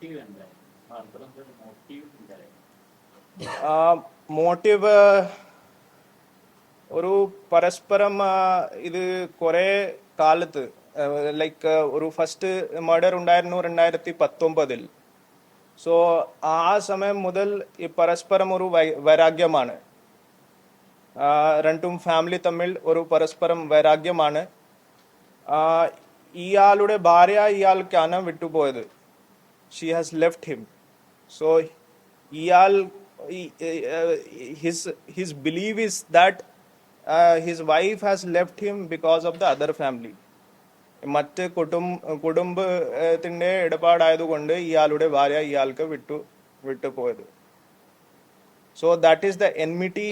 Motive motive motive ഒരു പരസ്പരം ഇത് കുറെ കാലത്ത് ലൈക്ക് ഒരു ഫസ്റ്റ് മർഡർ ഉണ്ടായിരുന്നു രണ്ടായിരത്തി പത്തൊമ്പതിൽ സോ ആ സമയം മുതൽ ഈ പരസ്പരം ഒരു വൈരാഗ്യമാണ്. രണ്ടും ഫാമിലി തമ്മിൽ ഒരു പരസ്പരം വൈരാഗ്യമാണ്. ഇയാളുടെ ഭാര്യ ഇയാൾക്കാണ് വിട്ടുപോയത്. She has left him so ഇയാൾ his his believe is that his wife has left him because of the other family മറ്റ് കുടുംബ കുടുംബത്തിന്റെ ഇടപാടായതുകൊണ്ട് ഇയാളുടെ ഭാര്യ ഇയാൾക്ക് വിട്ടു വിട്ടുപോയത് so that is the enmity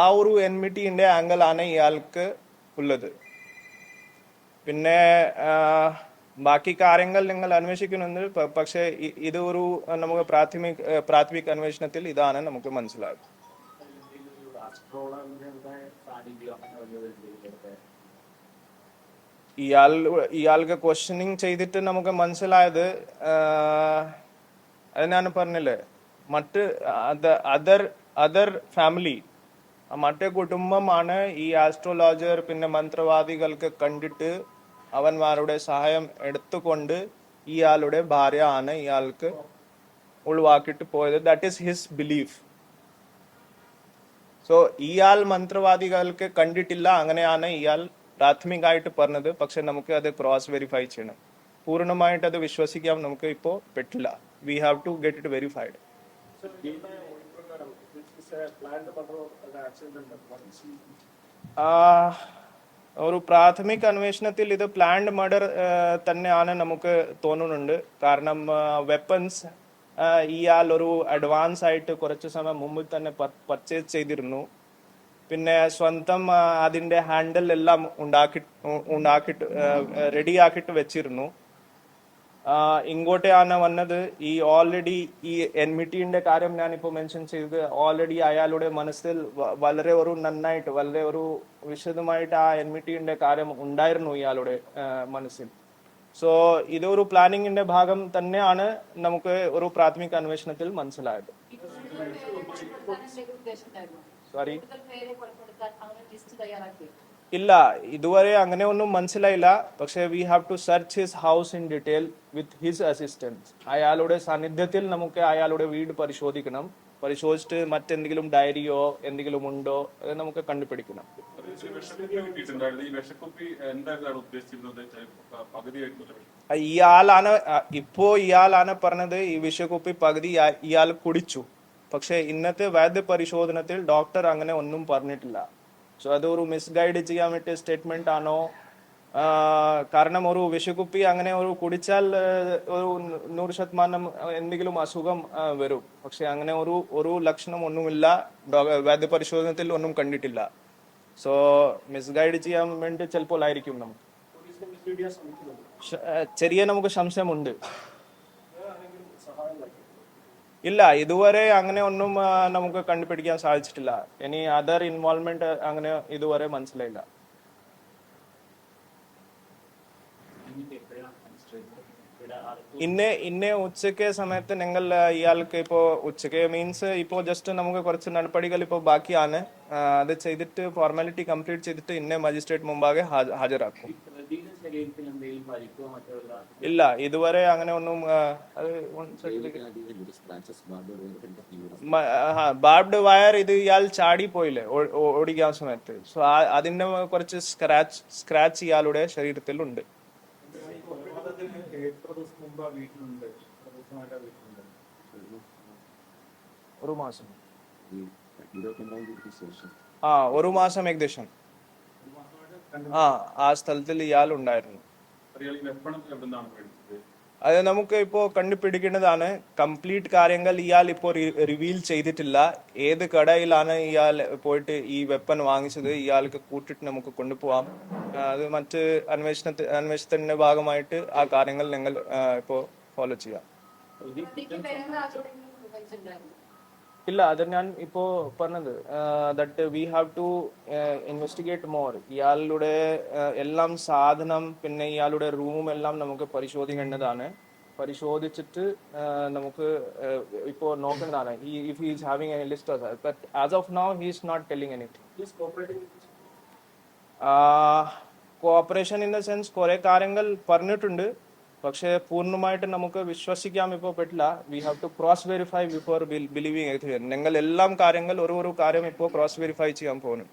ആ ഒരു എൻമിറ്റിന്റെ ആംഗിൾ ആണ് ഇയാൾക്ക് ഉള്ളത്. പിന്നെ ബാക്കി കാര്യങ്ങൾ നിങ്ങൾ അന്വേഷിക്കുന്നുണ്ട്. പക്ഷെ ഇത് ഒരു നമുക്ക് പ്രാഥമിക പ്രാഥമിക അന്വേഷണത്തിൽ ഇതാണ് നമുക്ക് മനസ്സിലായത് ഇയാൾ ഇയാൾക്ക് ക്വസ്റ്റ്യനിങ് ചെയ്തിട്ട് നമുക്ക് മനസ്സിലായത് അത് ഞാൻ പറഞ്ഞില്ലേ മറ്റ് അതർ അതർ ഫാമിലി മറ്റേ കുടുംബമാണ് ഈ ആസ്ട്രോളജർ പിന്നെ മന്ത്രവാദികൾക്ക് കണ്ടിട്ട് അവന്മാരുടെ സഹായം എടുത്തുകൊണ്ട് ഇയാളുടെ ഭാര്യ ആണ് ഇയാൾക്ക് ഒഴിവാക്കിയിട്ട് പോയത്. That is his belief so ഇയാൾ മന്ത്രവാദികൾക്ക് കണ്ടിട്ടില്ല. അങ്ങനെയാണ് ഇയാൾ പ്രാഥമികമായിട്ട് പറഞ്ഞത്. പക്ഷെ നമുക്ക് അത് ക്രോസ് വെരിഫൈ ചെയ്യണം. പൂർണമായിട്ട് അത് വിശ്വസിക്കാൻ നമുക്ക് ഇപ്പോൾ പറ്റില്ല. We have to get it verified ഒരു പ്രാഥമിക അന്വേഷണത്തിൽ ഇത് പ്ലാൻഡ് മർഡർ തന്നെയാണ് നമുക്ക് തോന്നുന്നുണ്ട്. കാരണം വെപ്പൺസ് ഇയാൾ ഒരു അഡ്വാൻസ് ആയിട്ട് കുറച്ച് സമയം മുമ്പ് തന്നെ പർച്ചേസ് ചെയ്തിരുന്നു. പിന്നെ സ്വന്തം അതിന്റെ ഹാൻഡിൽ എല്ലാം ഉണ്ടാക്കി ഉണ്ടാക്കിട്ട് റെഡി ആക്കിയിട്ട് വെച്ചിരുന്നു. ആ, ആണ് വന്നത്. ഈ ഓൾറെഡി ഈ എൻമിറ്റിന്റെ കാര്യം ഞാൻ ഇപ്പോൾ മെൻഷൻ ചെയ്തത് ഓൾറെഡി അയാളുടെ മനസ്സിൽ വളരെ ഒരു നന്നായിട്ട് വളരെ ഒരു വിശദമായിട്ട് ആ എൻമിറ്റിന്റെ കാര്യം ഉണ്ടായിരുന്നു ഇയാളുടെ മനസ്സിൽ. സോ ഇതൊരു പ്ലാനിങ്ങിന്റെ ഭാഗം തന്നെയാണ് നമുക്ക് ഒരു പ്രാഥമിക അന്വേഷണത്തിൽ മനസ്സിലായത്. സോറി ഇല്ല ഇതുവരെ അങ്ങനെ ഒന്നും മനസ്സിലായില്ല. പക്ഷേ we have to search his house in detail with his assistance അയാളുടെ സാന്നിധ്യത്തിൽ നമുക്ക് അയാളുടെ വീട് പരിശോധിക്കണം. പരിശോധിച്ചിട്ട് മറ്റെന്തെങ്കിലും ഡയറിയോ എന്തെങ്കിലും ഉണ്ടോ അത് നമുക്ക് കണ്ടുപിടിക്കണം. ഇയാളാണ് ഇപ്പോ ഇയാളാണ് പറഞ്ഞത് ഈ വിഷക്കുപ്പി പകുതി ഇയാ- ഇയാൾ കുടിച്ചു. പക്ഷെ ഇന്നത്തെ വൈദ്യ പരിശോധനത്തിൽ ഡോക്ടർ അങ്ങനെ ഒന്നും പറഞ്ഞിട്ടില്ല. സോ അത് ഒരു മിസ്ഗൈഡ് ചെയ്യാൻ പറ്റിയ സ്റ്റേറ്റ്മെന്റ് ആണോ? കാരണം ഒരു വിഷുകുപ്പി അങ്ങനെ ഒരു കുടിച്ചാൽ ഒരു നൂറ് ശതമാനം എന്തെങ്കിലും അസുഖം വരും. പക്ഷെ അങ്ങനെ ഒരു ഒരു ലക്ഷണം ഒന്നുമില്ല. വൈദ്യ പരിശോധനത്തിൽ ഒന്നും കണ്ടിട്ടില്ല. സോ മിസ്ഗൈഡ് ചെയ്യാൻ വേണ്ടി ചിലപ്പോൾ ആയിരിക്കും നമുക്ക്. ചെറിയ നമുക്ക് സംശയമുണ്ട്. ഇല്ല ഇതുവരെ അങ്ങനെ ഒന്നും നമുക്ക് കണ്ടുപിടിക്കാൻ സാധിച്ചിട്ടില്ല. ഇനി അതർ ഇൻവോൾവ്മെന്റ് അങ്ങനെ ഇതുവരെ മനസ്സിലായില്ല. ഇന്നേ ഇന്നേ ഉച്ചയ്ക്ക് സമയത്ത് ഞങ്ങൾ ഇയാൾക്ക് ഇപ്പോ ഉച്ചയ്ക്ക് മീൻസ് ഇപ്പോ ജസ്റ്റ് നമുക്ക് കുറച്ച് നടപടികൾ ഇപ്പോ ബാക്കിയാണ്. അത് ചെയ്തിട്ട് ഫോർമാലിറ്റി കംപ്ലീറ്റ് ചെയ്തിട്ട് ഇന്നേ മജിസ്ട്രേറ്റ് മുമ്പാകെ ഹാജ- ഹാജരാക്കും. ഇല്ല ഇതുവരെ അങ്ങനെ ഒന്നും ബാബ്ഡ് അത് ബാർബ്ഡ് വയർ ഇത് ഇയാൾ ചാടി പോയില്ലേ ഓടിക്കാൻ സമയത്ത്. സോ അതിന്റെ കുറച്ച് സ്ക്രാച്ച് സ്ക്രാച്ച് ഇയാളുടെ ശരീരത്തിൽ ഉണ്ട്. ഒരു മാസം ആ ഒരു മാസം ഏകദേശം. ആ ആ സ്ഥലത്തിൽ ഇയാൾ ഉണ്ടായിരുന്നു അത് നമുക്ക് ഇപ്പോ കണ്ടുപിടിക്കേണ്ടതാണ്. കംപ്ലീറ്റ് കാര്യങ്ങൾ ഇയാൾ ഇപ്പോ റിവീൽ ചെയ്തിട്ടില്ല. ഏത് കടയിലാണ് ഇയാൾ പോയിട്ട് ഈ വെപ്പൺ വാങ്ങിച്ചത്? ഇയാൾക്ക് കൂട്ടിട്ട് നമുക്ക് കൊണ്ടുപോവാം. അത് മറ്റ് അന്വേഷണത്തി അന്വേഷണത്തിന്റെ ഭാഗമായിട്ട് ആ കാര്യങ്ങൾ ഞങ്ങൾ ഇപ്പോ ഫോളോ ചെയ്യാം. ഇല്ല അത് ഞാൻ ഇപ്പോ പറഞ്ഞത് that we have to investigate more ഇയാളുടെ എല്ലാം സാധനം പിന്നെ ഇയാളുടെ റൂം എല്ലാം നമുക്ക് പരിശോധിക്കേണ്ടതാണ്. പരിശോധിച്ചിട്ട് നമുക്ക് ഇപ്പോ നോക്കേണ്ടതാണ്. If he's having any list but as of now he's not telling anything cooperation in the sense കുറെ കാര്യങ്ങൾ പറഞ്ഞിട്ടുണ്ട്. പക്ഷേ പൂർണമായിട്ട് നമുക്ക് വിശ്വസിക്കാൻ ഇപ്പോൾ പറ്റില്ല we have to cross verify before believing ഞങ്ങൾ എല്ലാം കാര്യങ്ങൾ ഓരോരോ കാര്യം ഇപ്പോൾ ക്രോസ് വെരിഫൈ ചെയ്യാൻ പോകുന്നു